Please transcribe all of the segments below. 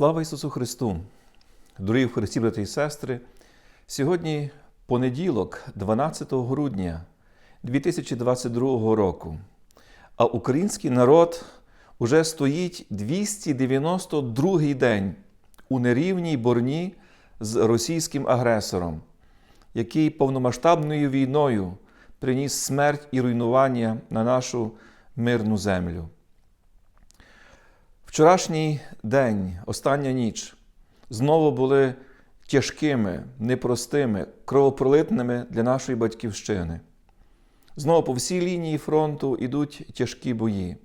Слава Ісусу Христу! Дорогі Христі, брати і сестри! Сьогодні понеділок, 12 грудня 2022 року, а український народ уже стоїть 292-й день у нерівній борні з російським агресором, який повномасштабною війною приніс смерть і руйнування на нашу мирну землю. Вчорашній день, остання ніч, знову були тяжкими, непростими, кровопролитними для нашої батьківщини. Знову по всій лінії фронту йдуть тяжкі бої.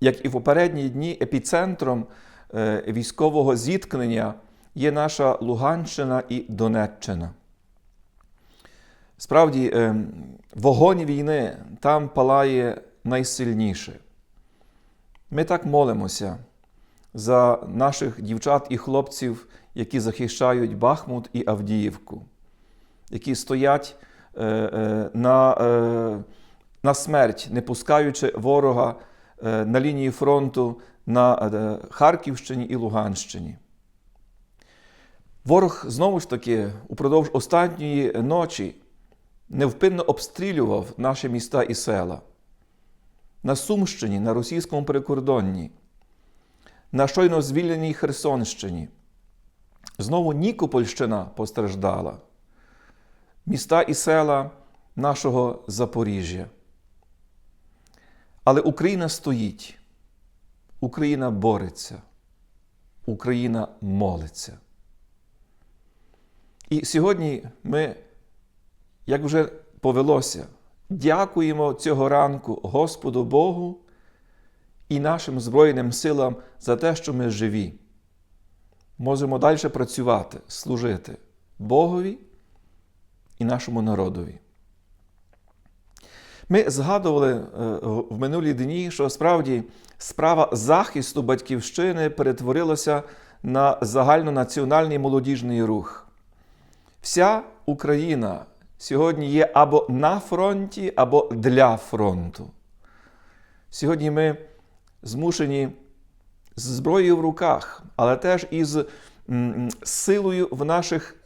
Як і в попередні дні, епіцентром е, військового зіткнення є наша Луганщина і Донеччина. Справді, е, вогонь війни там палає найсильніше. Ми так молимося за наших дівчат і хлопців, які захищають Бахмут і Авдіївку, які стоять е, е, на, е, на смерть, не пускаючи ворога на лінії фронту на Харківщині і Луганщині. Ворог знову ж таки упродовж останньої ночі невпинно обстрілював наші міста і села на Сумщині, на російському прикордонні, на щойно звільненій Херсонщині. Знову Нікопольщина постраждала, міста і села нашого Запоріжжя. Але Україна стоїть, Україна бореться, Україна молиться. І сьогодні ми, як вже повелося, Дякуємо цього ранку Господу Богу і нашим Збройним силам за те, що ми живі. Можемо далі працювати, служити Богові і нашому народові. Ми згадували е, в минулі дні, що справді справа захисту батьківщини перетворилася на загальнонаціональний молодіжний рух. Вся Україна сьогодні є або на фронті, або для фронту. Сьогодні ми змушені з зброєю в руках, але теж із силою в наших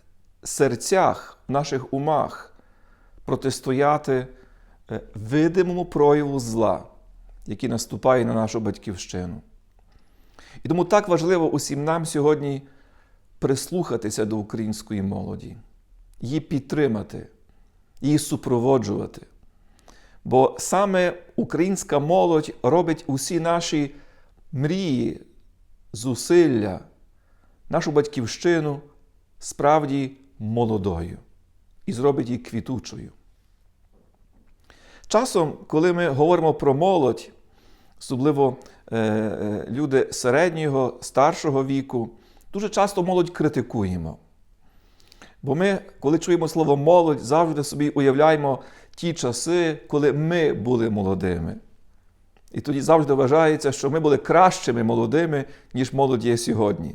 серцях, в наших умах протистояти е, видимому прояву зла, який наступає на нашу батьківщину. І тому так важливо усім нам сьогодні прислухатися до української молоді, її підтримати її супроводжувати. Бо саме українська молодь робить усі наші мрії, зусилля, нашу батьківщину справді молодою і зробить її квітучою. Часом, коли ми говоримо про молодь, особливо е, е, люди середнього, старшого віку, дуже часто молодь критикуємо. Бо ми, коли чуємо слово молодь, завжди собі уявляємо ті часи, коли ми були молодими. І тоді завжди вважається, що ми були кращими молодими, ніж молодь є сьогодні.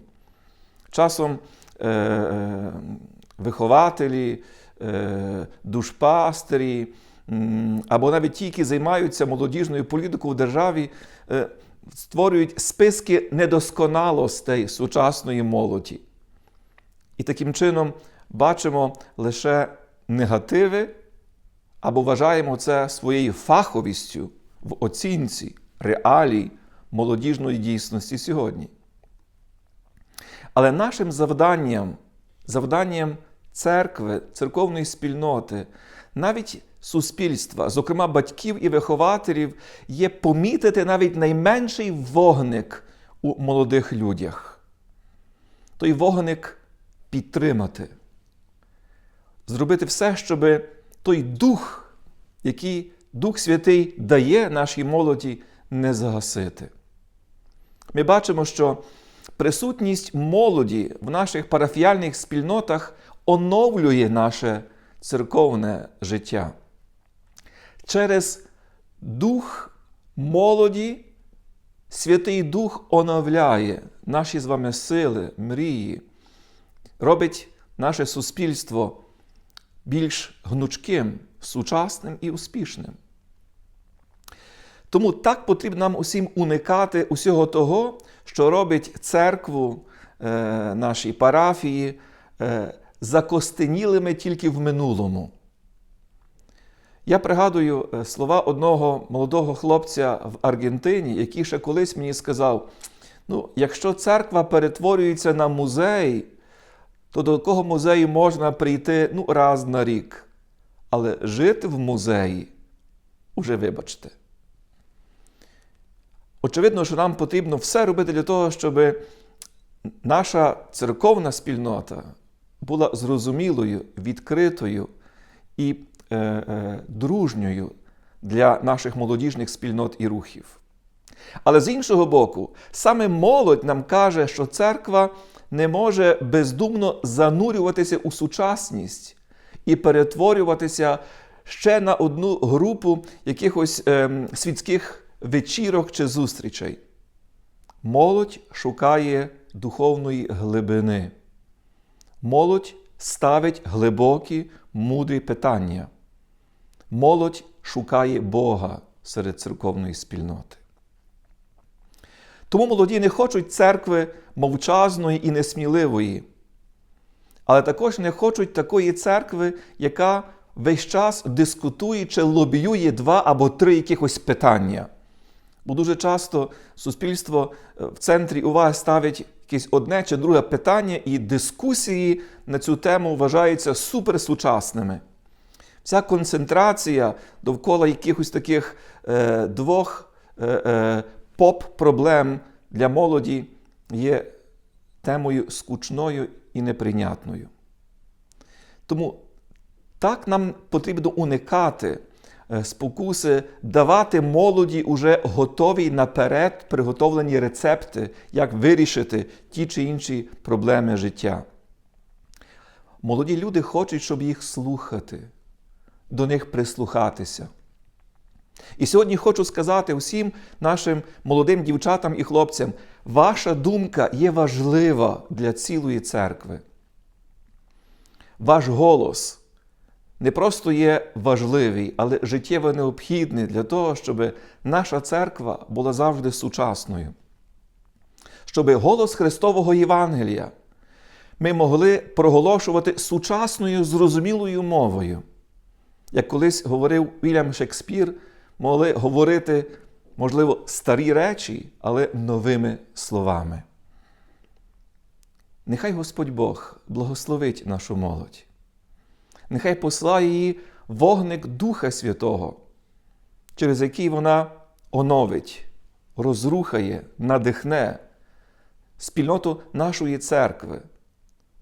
Часом е- е- вихователі, е- душпастері, або навіть ті, які займаються молодіжною політикою в державі, е- створюють списки недосконалостей сучасної молоді. І таким чином бачимо лише негативи або вважаємо це своєю фаховістю в оцінці реалій молодіжної дійсності сьогодні. Але нашим завданням, завданням церкви, церковної спільноти, навіть суспільства, зокрема батьків і вихователів, є помітити навіть найменший вогник у молодих людях. Той вогник підтримати зробити все, щоб той дух, який Дух Святий дає нашій молоді, не загасити. Ми бачимо, що присутність молоді в наших парафіяльних спільнотах оновлює наше церковне життя. Через дух молоді Святий Дух оновляє наші з вами сили, мрії, робить наше суспільство більш гнучким, сучасним і успішним. Тому так потрібно нам усім уникати усього того, що робить церкву е, нашій парафії е, закостенілими тільки в минулому. Я пригадую е, слова одного молодого хлопця в Аргентині, який ще колись мені сказав: ну, якщо церква перетворюється на музей, то до такого музею можна прийти ну, раз на рік. Але жити в музеї уже вибачте. Очевидно, що нам потрібно все робити для того, щоб наша церковна спільнота була зрозумілою, відкритою і е, е, дружньою для наших молодіжних спільнот і рухів. Але з іншого боку, саме молодь нам каже, що церква не може бездумно занурюватися у сучасність і перетворюватися ще на одну групу якихось е, світських вечірок чи зустрічей. Молодь шукає духовної глибини. Молодь ставить глибокі, мудрі питання. Молодь шукає Бога серед церковної спільноти. Тому молоді не хочуть церкви мовчазної і несміливої, але також не хочуть такої церкви, яка весь час дискутує чи лобіює два або три якихось питання. Бо дуже часто суспільство в центрі уваги ставить якесь одне чи друге питання, і дискусії на цю тему вважаються суперсучасними. Вся концентрація довкола якихось таких е, двох е, е, поп-проблем для молоді є темою скучною і неприйнятною. Тому так нам потрібно уникати спокуси, давати молоді уже готові наперед приготовлені рецепти, як вирішити ті чи інші проблеми життя. Молоді люди хочуть, щоб їх слухати, до них прислухатися. І сьогодні хочу сказати усім нашим молодим дівчатам і хлопцям, ваша думка є важлива для цілої церкви. Ваш голос не просто є важливий, але життєво необхідний для того, щоб наша церква була завжди сучасною. Щоб голос Христового Євангелія ми могли проголошувати сучасною, зрозумілою мовою. Як колись говорив Вільям Шекспір, могли говорити, можливо, старі речі, але новими словами. Нехай Господь Бог благословить нашу молодь. Нехай послає її вогник Духа Святого, через який вона оновить, розрухає, надихне спільноту нашої церкви,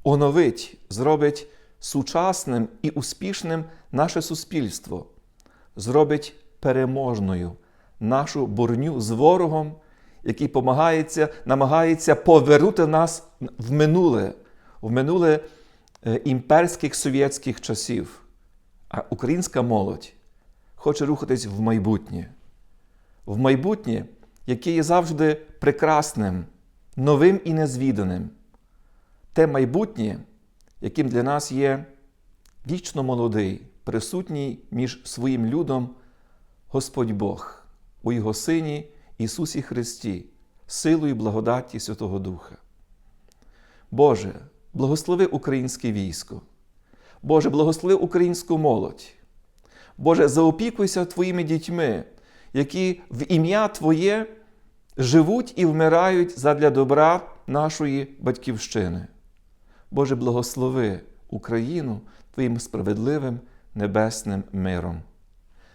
оновить, зробить сучасним і успішним наше суспільство, зробить переможною нашу борню з ворогом, який намагається повернути нас в минуле, в минуле імперських совєтських часів. А українська молодь хоче рухатись в майбутнє, в майбутнє, яке є завжди прекрасним, новим і незвіданим. Те майбутнє, яким для нас є вічно молодий, присутній між своїм людом Господь Бог у Його Сині Ісусі Христі, силою і благодаті Святого Духа. Боже, благослови українське військо. Боже, благослови українську молодь. Боже, заопікуйся Твоїми дітьми, які в ім'я Твоє живуть і вмирають задля добра нашої батьківщини. Боже, благослови Україну Твоїм справедливим небесним миром.